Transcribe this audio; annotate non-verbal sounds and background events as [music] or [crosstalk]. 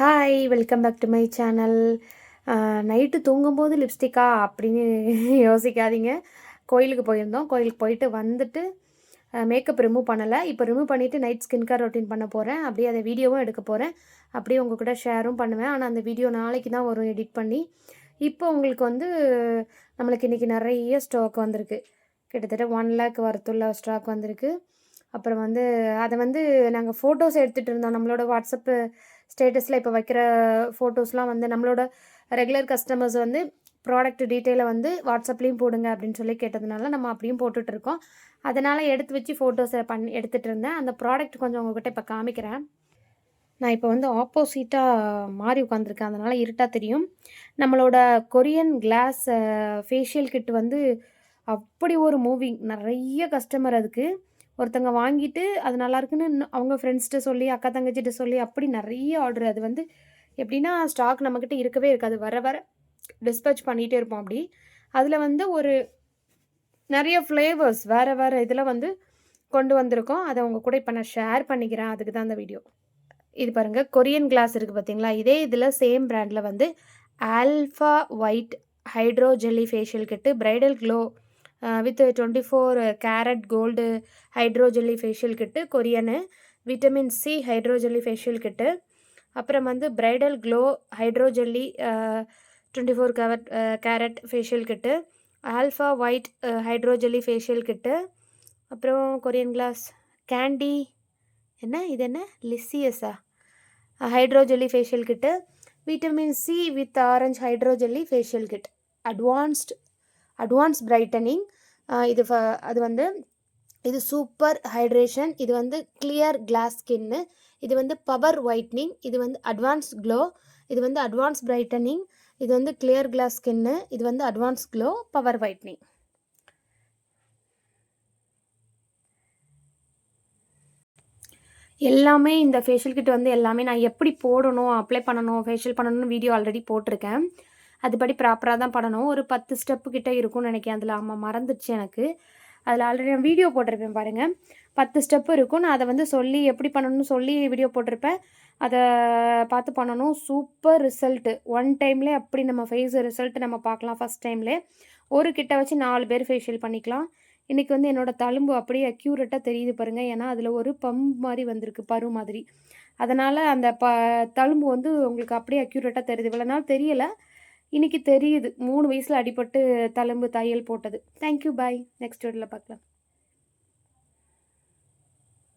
Hi welcome back to my channel night தூங்கும்போது லிப்ஸ்டிக்கா அப்படின்னு [laughs] யோசிக்காதீங்க. கோயிலுக்கு போயிருந்தோம். கோயிலுக்கு போயிட்டு வந்துட்டு மேக்கப் ரிமூவ் பண்ணலை. இப்போ ரிமூவ் பண்ணிவிட்டு நைட் ஸ்கின் கேர் ரொட்டீன் பண்ண போகிறேன் அப்படியே அதை வீடியோவும் எடுக்க போகிறேன் அப்படியே உங்கள் கூட ஷேரும் பண்ணுவேன். ஆனால் அந்த வீடியோ நாளைக்கு தான் வரும் எடிட் பண்ணி. இப்போ உங்களுக்கு வந்து நம்மளுக்கு இன்றைக்கி நிறைய ஸ்டாக் வந்திருக்கு. கிட்டத்தட்ட ஒன் லேக் வரத்துள்ள ஸ்டாக் வந்திருக்கு. அப்புறம் வந்து அதை வந்து நாங்கள் ஃபோட்டோஸ் எடுத்துகிட்டு இருந்தோம். நம்மளோட வாட்ஸ்அப்பு ஸ்டேட்டஸில் இப்போ வைக்கிற ஃபோட்டோஸ்லாம் வந்து நம்மளோட ரெகுலர் கஸ்டமர்ஸ் வந்து ப்ராடக்ட் டீட்டெயிலை வந்து வாட்ஸ்அப்லேயும் போடுங்க அப்படின்னு சொல்லி கேட்டதுனால நம்ம அப்படியும் போட்டுட்ருக்கோம் அதனால் எடுத்து வச்சு ஃபோட்டோஸை பண் எடுத்துகிட்டு இருந்தேன். அந்த ப்ராடக்ட் கொஞ்சம் உங்கள்கிட்ட இப்போ காமிக்கிறேன். நான் இப்போ வந்து ஆப்போசிட்டாக மாறி உட்காந்துருக்கேன் அதனால் இருட்டாக தெரியும். நம்மளோட கொரியன் கிளாஸ் ஃபேஷியல் கிட் வந்து அப்படி ஒரு மூவிங் நிறைய கஸ்டமர் அதுக்கு. ஒருத்தங்க வாங்கிட்டு அது நல்லா இருக்குன்னு அவங்க ஃப்ரெண்ட்ஸ்கிட்ட சொல்லி அக்கா தங்கச்சிட்ட சொல்லி அப்படி நிறைய ஆர்டர் அது வந்து எப்படின்னா ஸ்டாக் நம்மக்கிட்ட இருக்கவே இருக்காது. வர வர டிஸ்பேச் பண்ணிகிட்டே இருப்போம் அப்படி. அதில் வந்து ஒரு நிறைய ஃப்ளேவர்ஸ் வேறு வேறு இதில் வந்து கொண்டு வந்திருக்கோம். அதை உங்கள் கூட இப்போ நான் ஷேர் பண்ணிக்கிறேன். அதுக்கு தான் அந்த வீடியோ இது பாருங்கள் கொரியன் கிளாஸ் இருக்குது பார்த்தீங்களா இதே இதில் சேம் ப்ராண்டில் வந்து alpha white hydro jelly facial kit bridal glow with twenty four carat gold hydro jelly facial kit Korean vitamin C hydro jelly facial kit அப்புறம் வந்து bridal glow hydro jelly twenty four cover carat facial kit alpha white hydro jelly facial kit அப்புறம் Korean glass candy என்ன இது என்ன? லிஸ்ஸியஸா hydro jelly facial kit vitamin C with orange hydro jelly facial kit advanced advance brightening. இது அது வந்து இது super hydration. இது வந்து கிளியர் கிளாஸ் ஸ்கின்னு. இது வந்து பவர் ஒயிட்னிங். இது வந்து அட்வான்ஸ் க்ளோ. இது வந்து அட்வான்ஸ் பிரைட்டனிங். இது வந்து கிளியர் கிளாஸ் ஸ்கின்னு. இது வந்து அட்வான்ஸ் க்ளோ பவர் ஒயிட்னிங். எல்லாமே இந்த ஃபேஷியல் கிட் வந்து எல்லாமே நான் எப்படி போடணும் அப்ளை பண்ணணும் ஃபேஷியல் பண்ணணும்னு வீடியோ ஆல்ரெடி போட்டிருக்கேன். அதுபடி ப்ராப்பராக தான் பண்ணணும் ஒரு பத்து ஸ்டெப்பு கிட்டே இருக்கும்னு நினைக்கிறேன். அதில் ஆமாம் மறந்துடுச்சு எனக்கு. அதில் ஆல்ரெடி நான் வீடியோ போட்டிருப்பேன் பாருங்கள் பத்து ஸ்டெப்பு இருக்கும். நான் அதை வந்து சொல்லி எப்படி பண்ணணும்னு சொல்லி வீடியோ போட்டிருப்பேன். அதை பார்த்து பண்ணணும். சூப்பர் ரிசல்ட்டு ஒன் டைம்லே அப்படி நம்ம ஃபேஸ் ரிசல்ட்டு நம்ம பார்க்கலாம் ஃபஸ்ட் டைம்லே ஒரு கிட்ட வச்சு நாலு பேர் ஃபேஷியல் பண்ணிக்கலாம். இன்றைக்கி வந்து என்னோடய தழும்பு அப்படியே அக்யூரேட்டாக தெரியுது பாருங்கள் ஏன்னா அதில் ஒரு பம்ப் மாதிரி வந்திருக்கு பரு மாதிரி. அதனால் அந்த ப தழும்பு வந்து உங்களுக்கு அப்படியே அக்யூரேட்டாக தெரியுது. இவ்வளோ நாள் தெரியலை. இன்றைக்கி தெரியுது. மூணு வயசில் அடிபட்டு தழும்பு தையல் போட்டது. தேங்க்யூ பாய் நெக்ஸ்ட் வீடியோவில் பார்க்கலாம்.